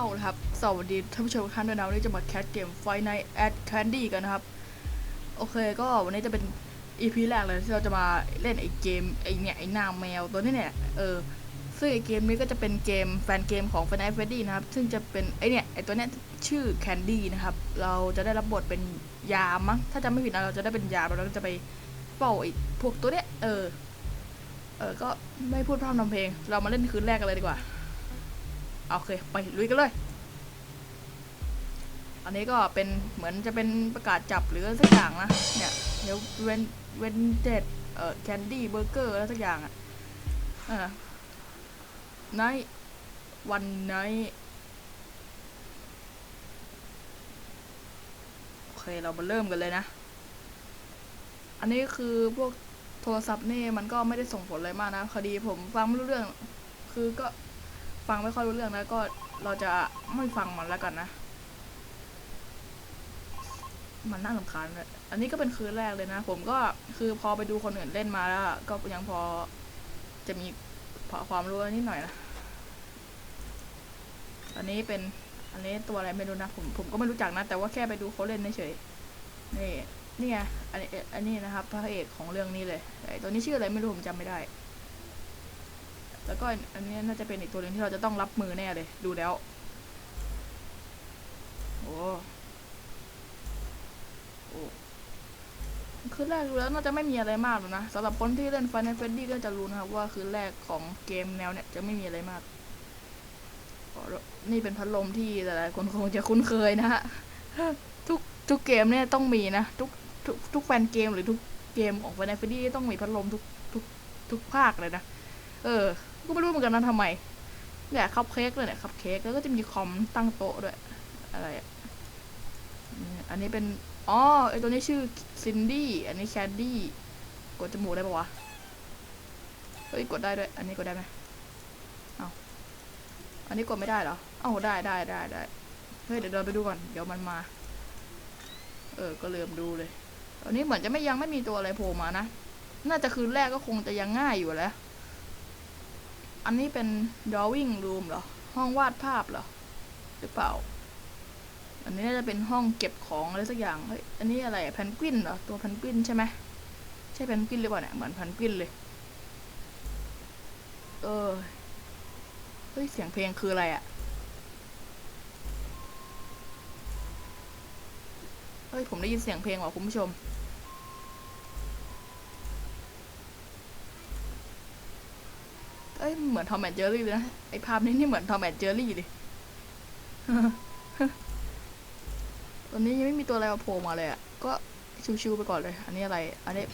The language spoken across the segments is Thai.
เอาละครับ สวัสดีท่านผู้ชมทุกท่านด้วยนะวันนี้จะมาแคสเกมไฟในแอดแคนดี้กันนะครับ โอเคก็วันนี้จะเป็น EP แรกเลยที่เราจะมาเล่นไอ้เกมไอ้เนี่ยไอ้หน้าแมวตัวนี้เนี่ยเออซึ่งไอ้เกมนี้ก็จะเป็นเกมแฟนเกมของ f i n a l Freddy นะครับ ซึ่งจะเป็นไอ้เนี่ยไอ้ตัวเนี้ยชื่อแคนดี้นะครับ เราจะได้รับบทเป็นยามมั้งถ้าจำไม่ผิดนะเราจะได้เป็นยามแล้วเราจะไปเฝ้าไอ้พวกตัวเนี้ยเออเออก็ไม่พูดพร่ำทำเพลง เรามาเล่นคืนแรกกันเลยดีกว่า โอเค ไปลุยกันเลย อันนี้ก็เป็นเหมือนจะเป็นประกาศจับหรือสักอย่างนะ เนี่ยเดี๋ยวเวนเวนเด็ดเอ่อแคนดี้เบอร์เกอร์แล้วสักอย่างอะเออไนวันไนโอเคเรามาเริ่มกันเลยนะ อันนี้คือพวกโทรศัพท์นี่มันก็ไม่ได้ส่งผลอะไรมากนะ คดีผมฟังไม่รู้เรื่อง คือก็ ฟังไม่ค่อยรู้เรื่องแล้วก็เราจะไม่ฟังมันแล้วกันนะ มันน่าสำคัญเลยอันนี้ก็เป็นคืนแรกเลยนะ ผมก็คือพอไปดูคนอื่นเล่นมาแล้วก็ยังพอจะมีพอความรู้นิดหน่อยนะอันนี้เป็นอันนี้ตัวอะไรไม่รู้นะผมผมก็ไม่รู้จักนะ แต่ว่าแค่ไปดูเขาเล่นเฉยนี่นี่ไงอันนี้อันนี้นะครับพระเอกของเรื่องนี้เลยไอตัวนี้ชื่ออะไรไม่รู้ผมจำไม่ได้ แล้วก็อันนี้น่าจะเป็นอีกตัวหนึ่งที่เราจะต้องรับมือแน่เลย ดูแล้ว โอ้โอ้คืนแรกดูแล้วน่าจะไม่มีอะไรมากหรอกนะสำหรับคนที่เล่น Final Fantasy ก็จะรู้นะครับว่าคืนแรกของเกมแนวเนี่ยจะไม่มีอะไรมากนี่เป็นพัดลมที่หลายๆคนคงจะคุ้นเคยนะฮะทุกทุกเกมเนี่ยต้องมีนะทุกทุกทุกแฟนเกมหรือทุกเกมของ Final Fantasy ต้องมีพัดลมทุกทุกทุกภาคเลยนะ เออ ก็ไม่รู้เหมือนกันนะทำไมเนี่ยคัพเค้กเลยเนี่ยคัพเค้กแล้วก็จะมีคอมตั้งโต๊ะด้วย อะไรอันนี้เป็น อ๋อไอตัวนี้ชื่อซินดี้ อันนี้แคนดี้ กดจมูกได้ปะวะ เฮ้ย กดได้ด้วย อันนี้กดได้ไหมเอาอันนี้กดไม่ได้เหรอ เอ้าได้ได้ได้ได้ เฮ้ย เดี๋ยวเดินไปดูก่อน เดี๋ยวมันมา เออ ก็เริ่มดูเลย อันนี้เหมือนจะไม่ยังไม่มีตัวอะไรโผล่มานะ น่าจะคืนแรกก็คงจะยังง่ายอยู่แล้ว อันนี้เป็น drawing room เหรอ ห้องวาดภาพเหรอ หรือเปล่า อันนี้น่าจะเป็นห้องเก็บของอะไรสักอย่าง เฮ้ย อันนี้อะไรแพนกวินเหรอ ตัวแพนกวินใช่ไหมใช่แพนกวินหรือเปล่าเนี่ย เหมือนแพนกวินเลย เออ เฮ้ย เสียงเพลงคืออะไรอะ่ะเฮ้ย ผมได้ยินเสียงเพลงว่ะคุณผู้ชม เอ้ ยเหมือนทอมแอนเจอรี่เลยนะ ไอภาพนี้นี่เหมือนทอมแอนเจอรี่เลยตอนนี้ยังไม่มีตัวอะไรมาโผล่มาเลยอะ ก็ชิวๆไปก่อนเลย อันนี้อะไร อันนี้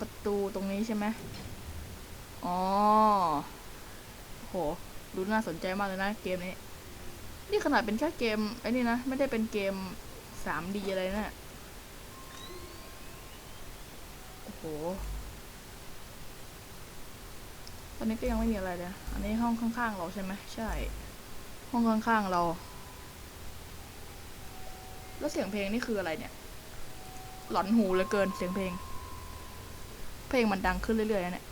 ประตูตรงนี้ใช่ไหมอ๋อโหดูน่าสนใจมากเลยนะ เกมนี้ นี่ขนาดเป็นแค่เกมไอ้นี่นะ ไม่ได้เป็นเกม 3D อะไรนะ โอ้โห ตอนนี้ก็ยังไม่มีอะไรเลย อันนี้ห้องข้างๆเราใช่ไหมใช่ ห้องข้างๆเรา แล้วเสียงเพลงนี่คืออะไรเนี่ย หลอนหูเหลือเกินเสียงเพลง เพลงมันดังขึ้นเรื่อยๆนะเนี่ย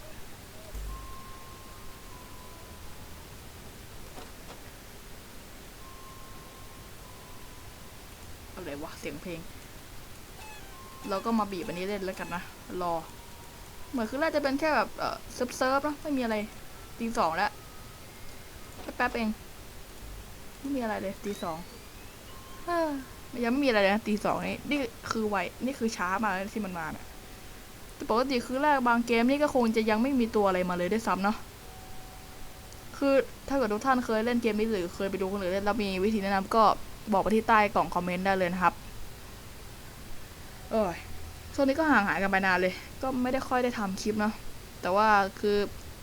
อะไรวะเสียงเพลง เราก็มาบีบอันนี้เล่นแล้วกันนะ รอ เหมือนคือแรกจะเป็นแค่แบบเออเซิร์ฟเซิร์ฟเนะไม่มีอะไรตีสองแล้วแป๊บเองไม่มีอะไรเลยตีสองเอ้อยังไม่มีอะไรเลยนะตีสองนี่นี่คือไวนี่คือช้ามาที่มันมาเนะแต่ปกติคือแรกบางเกมนี่ก็คงจะยังไม่มีตัวอะไรมาเลยด้วยซ้ำเนาะคือถ้าเกิดทุกท่านเคยเล่นเกมนี้หรือเคยไปดูคนอื่นเล่นแล้วมีวิธีแนะนำก็บอกมาที่ใต้กล่องคอมเมนต์ได้เลยนะครับ เออ ช่วงนี้ก็ห่างหายกันไปนานเลย ก็ไม่ได้ค่อยได้ทำคลิปเนาะ แต่ว่าคือ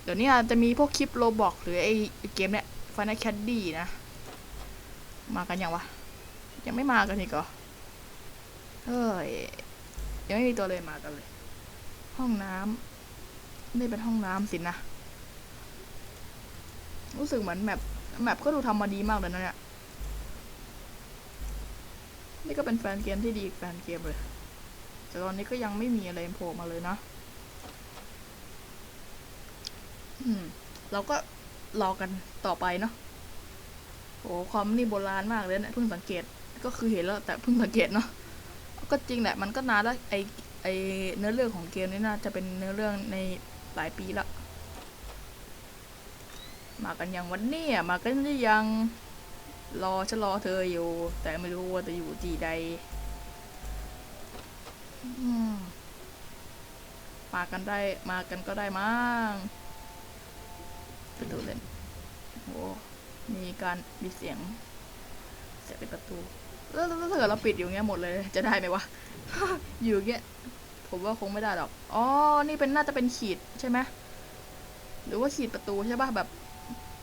เดี๋ยวนี้อาจจะมีพวกคลิปโลบอกหรือไอเกมเนี้ย Final Caddy นะ มากันยังวะ ยังไม่มากันอีกเหรอเอ้ย ยังไม่มีตัวเลยมากันเลย ห้องน้ำนี่เป็นห้องน้ำสินะ รู้สึกเหมือนแมปแมปก็ดูทำมาดีมากเลยนะเนี่ย นี่ก็เป็นแฟนเกมที่ดีอีกแฟนเกมเลย แต่ตอนนี้ก็ยังไม่มีอะไรโผล่มาเลยนะอืม เราก็รอกันต่อไปเนาะโอ้ความนี่โบราณมากเลยเนี่ยเพิ่งสังเกตก็คือเห็นแล้วแต่เพิ่งสังเกตเนาะก็จริงแหละ มันก็นานแล้วไอไอเนื้อเรื่องของเกมนี้น่าจะเป็นเนื้อเรื่องในหลายปีละมากันยังวันนี้อะมากันหรือยัง รอฉันรอเธออยู่ แต่ไม่รู้ว่าจะอยู่ที่ใด มากันได้มากันก็ได้มั้งประตูเล่นโอ้มีการมีเสียง เสียงเปิดประตูแล้วถ้าเกิดเราปิดอยู่เงี้ยหมดเลยจะได้ไหมวะ อยู่เงี้ย ผมว่าคงไม่ได้หรอก อ๋อ นี่เป็นน่าจะเป็นขีดใช่ไหมหรือว่าขีดประตูใช่ป่ะแบบ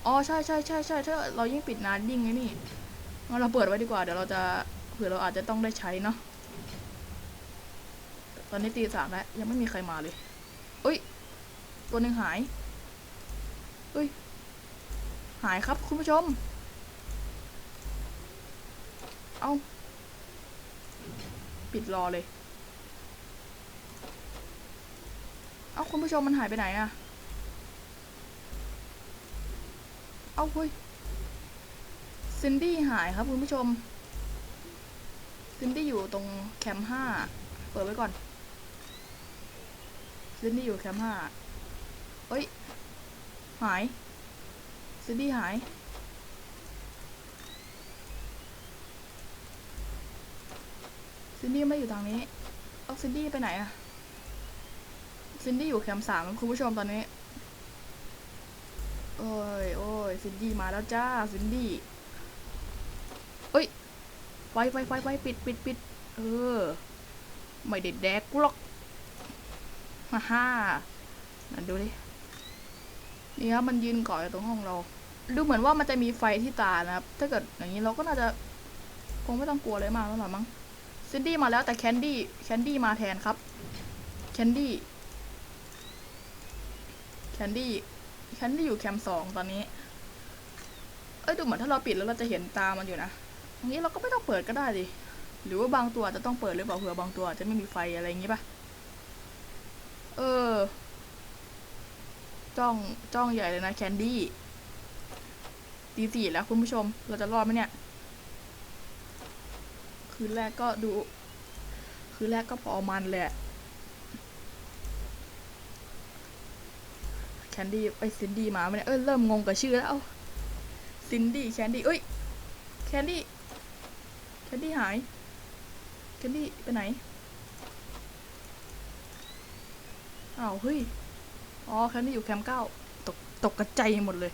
อ๋อใช่ใช่ใช่ใช่ถ้าเรายิ่งปิดนานยิ่งไอ้นี่งั้นเราเปิดไว้ดีกว่า เดี๋ยวเราจะเผื่อเราอาจจะต้องได้ใช้เนาะ ตอนนี้ตีสามแล้ว ยังไม่มีใครมาเลยอุ้ย ตัวหนึ่งหายอุ้ย หายครับคุณผู้ชม เอาปิดรอเลย เอาคุณผู้ชมมันหายไปไหนอะเอาเฮ้ยซินดี้หายครับคุณผู้ชมซินดี้อยู่ตรงแคมป์ห้า เปิดไว้ก่อน ซินดี้อยู่แคมป์ห้าเอ้ย หาย ซินดี้หาย ซินดี้ไม่อยู่ทางนี้เอาซินดี้ไปไหนอะซินดี้อยู่แคมป์สามคุณผู้ชมตอนนี้ โอ้ยโอ้ยซินดี้มาแล้วจ้า ซินดี้เอ้ย ไฟไฟไฟไฟปิดปิดปิดเออ ไม่ได้แดกกูหรอก ฮ่าฮ่านั่นดูดินี่ครับมันยืนเกาะอยู่ตรงห้องเรา ดูเหมือนว่ามันจะมีไฟที่ตานะครับ ถ้าเกิดอย่างนี้เราก็น่าจะคงไม่ต้องกลัวเลยมากแล้วหรอมั้งซินดี้มาแล้วแต่แคนดี้แคนดี้มาแทนครับแคนดี้แคนดี้แคนดี้อยู่แคมป์สองตอนนี้ เอ้ยดูเหมือนถ้าเราปิดแล้วเราจะเห็นตามันอยู่นะอย่างนี้เราก็ไม่ต้องเปิดก็ได้ดิหรือว่าบางตัวอาจจะต้องเปิดหรือเปล่าเผื่อบางตัวอาจจะไม่มีไฟอะไรอย่างงี้ป่ะ เออ จ้องจ้องใหญ่เลยนะแคนดี้ตีสี่แล้วคุณผู้ชม เราจะรอดไหมเนี่ย คืนแรกก็ดู คืนแรกก็พอมันแหละแคนดี้ไปซินดี้มาไหมเนี่ยเอ้ยเริ่มงงกับชื่อแล้วซินดี้แคนดี้เอ้ยแคนดี้แคนดี้หายแคนดี้ไปไหน อ้าวเฮ้ย อ๋อแคนดี้อยู่แคมป์เก้าตกตกกระจายหมดเลย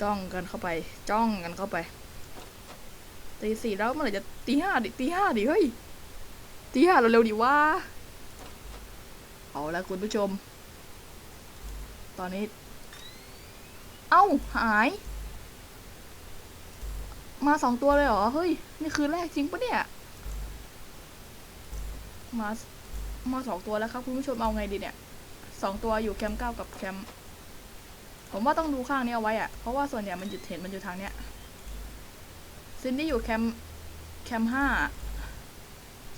จ้องกันเข้าไป จ้องกันเข้าไปตีสี่แล้วเมื่อไหร่จะตีห้าดิตีห้าดิเฮ้ยตีห้าเราเร็วดิว่าเอาละคุณผู้ชม ตอนนี้ เอ้าหาย มาสองตัวเลยเหรอ เฮ้ย นี่คือแรกจริงปะเนี่ย มา มาสองตัวแล้วครับคุณผู้ชมเอาไงดีเนี่ยสองตัวอยู่แคมป์เก้ากับแคมป์ผมว่าต้องดูข้างนี้เอาไว้อะเพราะว่าส่วนใหญ่มันจุดเห็นมันอยู่ทางเนี้ยซินดี้อยู่แคมป์แคมป์ห้า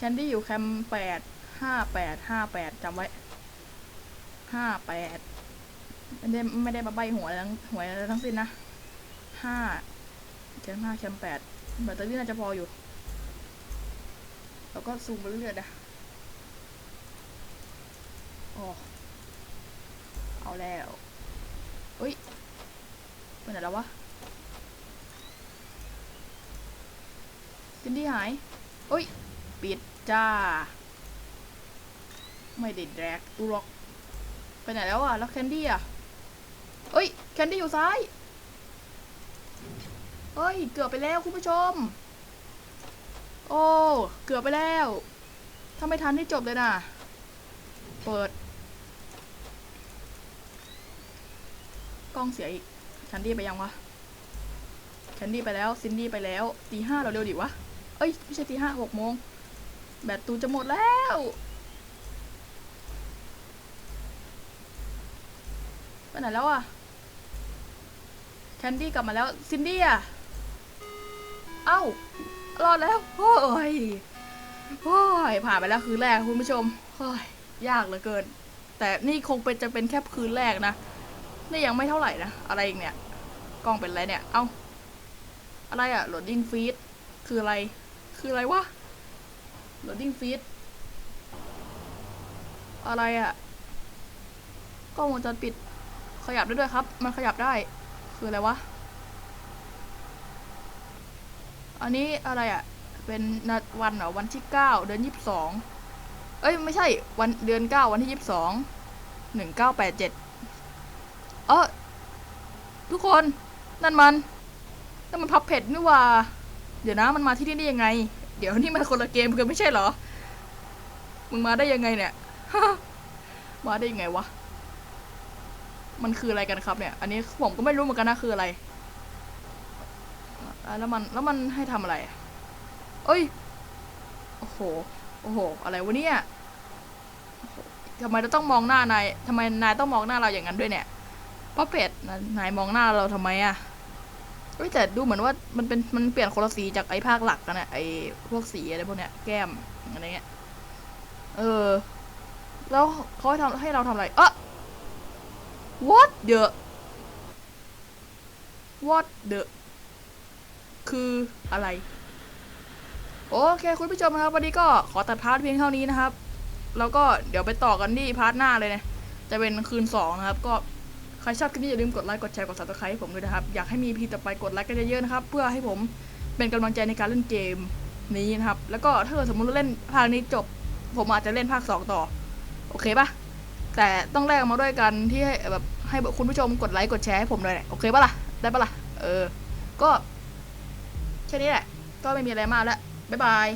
แคนดี้อยู่แคมป์แปดห้าแปดห้าแปดจำไว้ห้าแปดไม่ได้ไม่ได้มาใบหัวอะไรทั้งหัวอะไรทั้งสิ้นนะห้าแคมป์ห้าแคมป์แปดแบตเตอรี่น่าจะพออยู่ แล้วก็ซูมไปเรื่อยๆนะ อ้เอาแล้วเอ้ยไปไหนแล้ววะซินดี้หายโอ้ย ปิดจ้า ไม่ได้แดกตูหรอก ไปไหนแล้วอะ แล้วแคนดี้อะเอ้ย แคนดี้อยู่ซ้ายเอ้ย เกือบไปแล้วคุณผู้ชม โอ้ เกือบไปแล้ว ถ้าไม่ทันที่จบเลยนะ เปิด ล้องเสียอีกแคนดี้ไปยังวะแคนดี้ไปแล้วซินดี้ไปแล้วตีห้าเราเร็วดิวะ เอ้ยไม่ใช่ตีห้าหกโมงแบตตูจะหมดแล้วไปไหนแล้วอะแคนดี้กลับมาแล้วซินดี้อะเอ้ารอดแล้วโอ้ยโอ้ยผ่านไปแล้วคืนแรกคุณผู้ชมโอ้ยยากเหลือเกิน แต่นี่คงเป็นจะเป็นแค่คืนแรกนะ นี่ยังไม่เท่าไหร่นะ อะไรอีกเนี่ย กล้องเป็นไรเนี่ย เอ้า อะไรอะ loading feed คืออะไร คืออะไรวะ loading feed อะไรอะกล้องวงจรปิด ขยับได้ด้วยครับ มันขยับได้ คืออะไรวะ อันนี้อะไรอะเป็นนัดวันเหรอ วันที่เก้าเดือนยี่สิบสอง เอ้ย ไม่ใช่ วันเดือนเก้าวันที่ยี่สิบสอง หนึ่งเก้าแปดเจ็ด เออทุกคนนั่นมันนั่นมันพับเผ็ดนี่ว่า เดี๋ยวนะมันมาที่นี่ได้ยังไง เดี๋ยวนี่มันคนละเกมกันไม่ใช่เหรอ มึงมาได้ยังไงเนี่ย มาได้ยังไงวะ มันคืออะไรกันครับเนี่ย อันนี้ผมก็ไม่รู้เหมือนกันนะคืออะไร แล้วมันแล้วมันให้ทำอะไร เอ้ย โอ้โห โอ้โห อะไรวะเนี่ยทำไมเราต้องมองหน้านายทำไมนายต้องมองหน้าเราอย่างนั้นด้วยเนี่ย ป้าเป็ดนายมองหน้าเราทำไมอะเอ้ยแต่ดูเหมือนว่ามันเป็นมันเปลี่ยนคนละสีจากไอ้ภาคหลักกันนะไอ้พวกสีอะไรพวกเนี้ยแก้มอะไรเงี้ย เออ แล้วเขาให้ทำให้เราทำอะไรเอะ what the what the คืออะไร โอเค คุณผู้ชมครับวันนี้ก็ขอตัดพาร์ทเพียงเท่านี้นะครับ แล้วก็เดี๋ยวไปต่อกันที่พาร์ทหน้าเลยนะ จะเป็นคืน2นะครับก็ ครชอบคลิปนี้อย่าลืมกดไลค์กดแชร์กด subscribe ให้ผมด้วยนะครับ อยากให้มีพีต่อไปกดไลค์กันเยอะๆนะครับ เพื่อให้ผมเป็นกำลังใจในการเล่นเกมนี้นะครับ แล้วก็ถ้าสมมติเล่นภาคนี้จบ ผมอาจจะเล่นภาค 2 ต่อ โอเคปะแต่ต้องแลกมาด้วยกันที่ให้แบบให้คุณผู้ชมกดไลค์กดแชร์ให้ผมเลยโอเคปะล่ะได้ปะล่ะเออ ก็แค่นี้แหละ ก็ไม่มีอะไรมากแล้วบ๊ายบาย